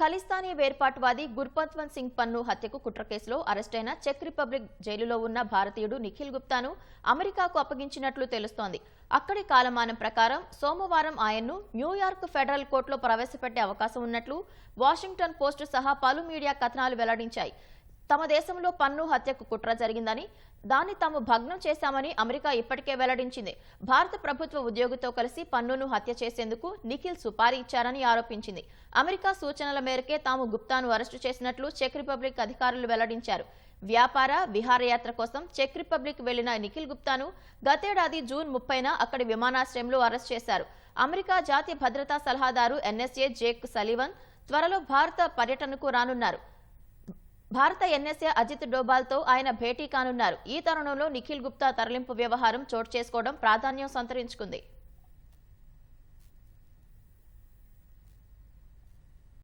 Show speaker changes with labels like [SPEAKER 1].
[SPEAKER 1] ఖలిస్తానీ వేర్పాటువాది గుర్పత్వంత్ సింగ్ పన్ను హత్యకు కుట్ర కేసులో అరెస్టైన చెక్ రిపబ్లిక్ జైలులో ఉన్న భారతీయుడు నిఖిల్ గుప్తాను అమెరికాకు అప్పగించినట్లు తెలుస్తోంది. అక్కడి కాలమానం ప్రకారం సోమవారం ఆయన్ను న్యూయార్క్ ఫెడరల్ కోర్టులో ప్రవేశపెట్టే అవకాశం ఉన్నట్లు వాషింగ్టన్ పోస్ట్ సహా పలు మీడియా కథనాలు వెల్లడించాయి. తమ దేశంలో పన్ను హత్యకు కుట్ర జరిగిందని దాన్ని తాము భగ్నం చేశామని అమెరికా ఇప్పటికే వెల్లడించింది. భారత ప్రభుత్వ ఉద్యోగితో కలిసి పన్నును హత్య చేసేందుకు నిఖిల్ సుపారీ ఇచ్చారని ఆరోపించింది. అమెరికా సూచనల మేరకే తాము గుప్తాను అరెస్టు చేసినట్లు చెక్ రిపబ్లిక్ అధికారులు వెల్లడించారు. వ్యాపార విహారయాత్ర కోసం చెక్ రిపబ్లిక్ వెళ్ళిన నిఖిల్ గుప్తాను గతేడాది జూన్ ముప్పైన అక్కడి విమానాశ్రయంలో అరెస్ట్ చేశారు. అమెరికా జాతీయ భద్రతా సలహాదారు ఎన్ఎస్ఏ జేక్ సలీవన్ త్వరలో భారత పర్యటనకు రానున్నారు. భారత ఎన్ఎస్ఏ అజిత్ డోబాల్తో ఆయన భేటీ కానున్నారు. ఈ తరుణంలో నిఖిల్ గుప్తా తరలింపు వ్యవహారం చోటు చేసుకోవడం ప్రాధాన్యం సంతరించుకుంది.